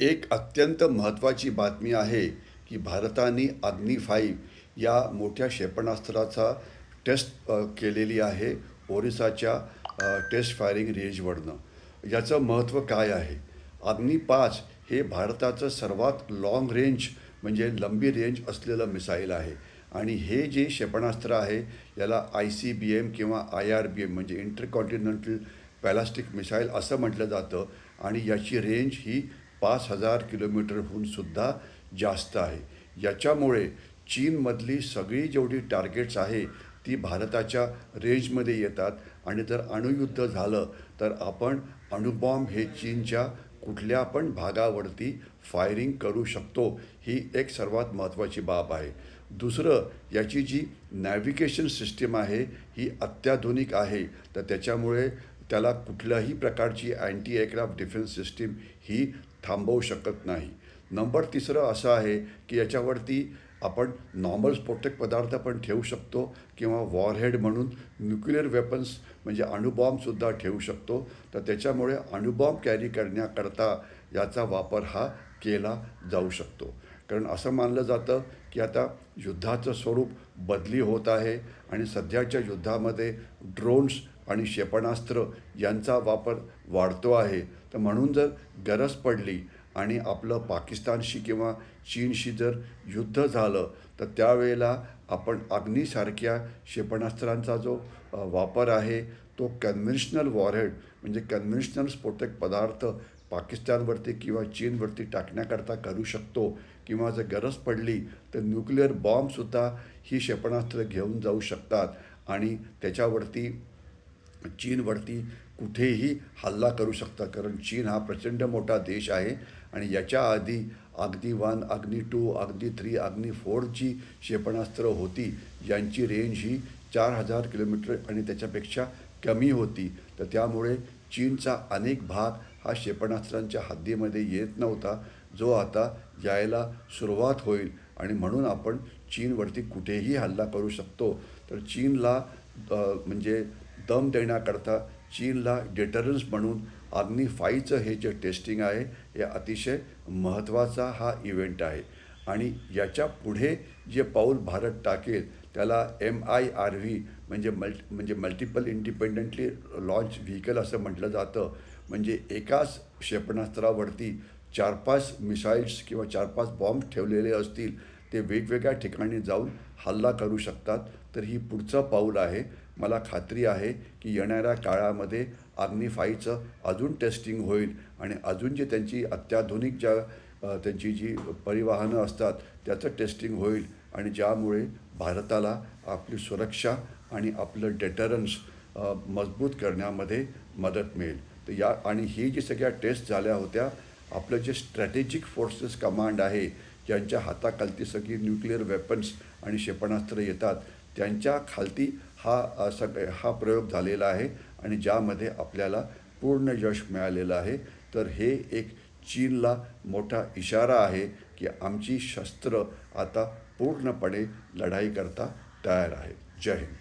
एक अत्यंत महत्त्वाची बातमी आहे की भारताने अग्नी फाईव्ह या मोठ्या क्षेपणास्त्राचा टेस्ट केलेली आहे ओरिसाच्या टेस्ट फायरिंग रेंजवरनं. याचं महत्त्व काय आहे? अग्नी पाच हे भारताचं सर्वात लाँग रेंज म्हणजे लंबी रेंज असलेलं मिसाईल आहे. आणि हे जे क्षेपणास्त्र आहे याला आय सी बी एम किंवा आय आर बी एम म्हणजे इंटरकॉन्टिनेंटल पॅलास्टिक मिसाईल असं म्हटलं जातं. आणि याची रेंज ही पाच हजार किलोमीटरहून सुद्धा जास्त आहे. याच्यामुळे चीनमधली सगळी जेवढी टार्गेट्स आहे ती भारताच्या रेंजमध्ये येतात. आणि जर अणुयुद्ध झालं तर आपण अणुबॉम्ब हे चीनच्या कुठल्या पण भागावरती फायरिंग करू शकतो ही एक सर्वात महत्त्वाची बाब आहे. दुसरं याची जी नॅव्हिगेशन सिस्टीम आहे ही अत्याधुनिक आहे. तर त्याच्यामुळे त्याला कुठल्याही प्रकारची अँटी एअरक्राफ्ट डिफेन्स सिस्टीम ही थांबवू शकत नाही. नंबर तिसरं असं आहे की याच्यावरती आपण नॉर्मल स्फोटक पदार्थ पण ठेवू शकतो किंवा वॉरहेड म्हणून न्यूक्लिअर वेपन्स म्हणजे अणुबॉम्बसुद्धा ठेवू शकतो. तर त्याच्यामुळे अणुबॉम्ब कॅरी करण्याकरता याचा वापर हा केला जाऊ शकतो. कारण असं मानलं जातं की आता युद्धाचं स्वरूप बदली होत आहे आणि सध्याच्या युद्धामध्ये ड्रोन्स आणि क्षेपणास्त्र यांचा वापर वाढतो आहे. तर म्हणून जर गरज पडली आणि आपलं पाकिस्तानशी किंवा चीनशी जर युद्ध झालं तर त्यावेळेला आपण अग्नीसारख्या क्षेपणास्त्रांचा जो वापर आहे तो कन्व्हेन्शनल वॉरहेड म्हणजे कन्व्हेन्शनल स्फोटक पदार्थ पाकिस्तानवरती किंवा चीनवरती टाकण्याकरता करू शकतो किंवा जर गरज पडली तर न्यूक्लिअर बॉम्बसुद्धा ही क्षेपणास्त्र घेऊन जाऊ शकतात. आणि त्याच्यावरती चीनवरती कुठेही हल्ला करू शकतात कारण चीन हा प्रचंड मोठा देश आहे आणि याच्या आधी अग्नी वन अग्नी टू अग्नी थ्री अग्नी फोरची क्षेपणास्त्र होती. यांची रेंज ही चार हजार किलोमीटर आणि त्याच्यापेक्षा कमी होती. तर त्यामुळे चीनचा अनेक भाग हा क्षेपणास्त्रांच्या हद्दीमध्ये येत नव्हता जो आता यायला सुरुवात होईल. आणि म्हणून आपण चीनवरती कुठेही हल्ला करू शकतो. तर चीनला म्हणजे दम देण्याकरता चीनला डेटरन्स म्हणून अग्नी फाईचं हे जे टेस्टिंग आहे हे अतिशय महत्त्वाचा हा इव्हेंट आहे. आणि याच्यापुढे जे पाऊल भारत टाकेल त्याला एम आय आर व्ही म्हणजे मल्ट म्हणजे मल्टिपल इंडिपेंडंटली लॉन्च व्हेकल असं म्हटलं जातं. म्हणजे एकाच क्षेपणास्त्रावरती चार पाच मिसाईल्स किंवा चार पाच बॉम्ब ठेवलेले असतील ते वेगवेगळ्या ठिकाणी जाऊन हल्ला करू शकतात. तर ही पुढचं पाऊल आहे. मला खात्री आहे की येणाऱ्या काळामध्ये अग्निफाईचं अजून टेस्टिंग होईल आणि अजून जे त्यांची अत्याधुनिक ज्या त्यांची जी परिवाहनं असतात त्याचं टेस्टिंग होईल आणि ज्यामुळे भारताला आपली सुरक्षा आणि आपलं डेटरन्स मजबूत करण्यामध्ये मदत मिळेल. तर या आणि ही जी सगळ्या टेस्ट झाल्या होत्या आपलं जे स्ट्रॅटेजिक फोर्सेस कमांड आहे ज्यांच्या हाताखालती सगळी न्यूक्लिअर वेपन्स आणि क्षेपणास्त्र येतात त्यांच्या खालती हा सग हा प्रयोग झालेला आहे आणि ज्यामध्ये आपल्याला पूर्ण यश मिळालेलं आहे. तर हे एक चीनला मोठा इशारा आहे की आमची शस्त्र आता पूर्णपणे लढाई करता तयार आहेत जय हिंद.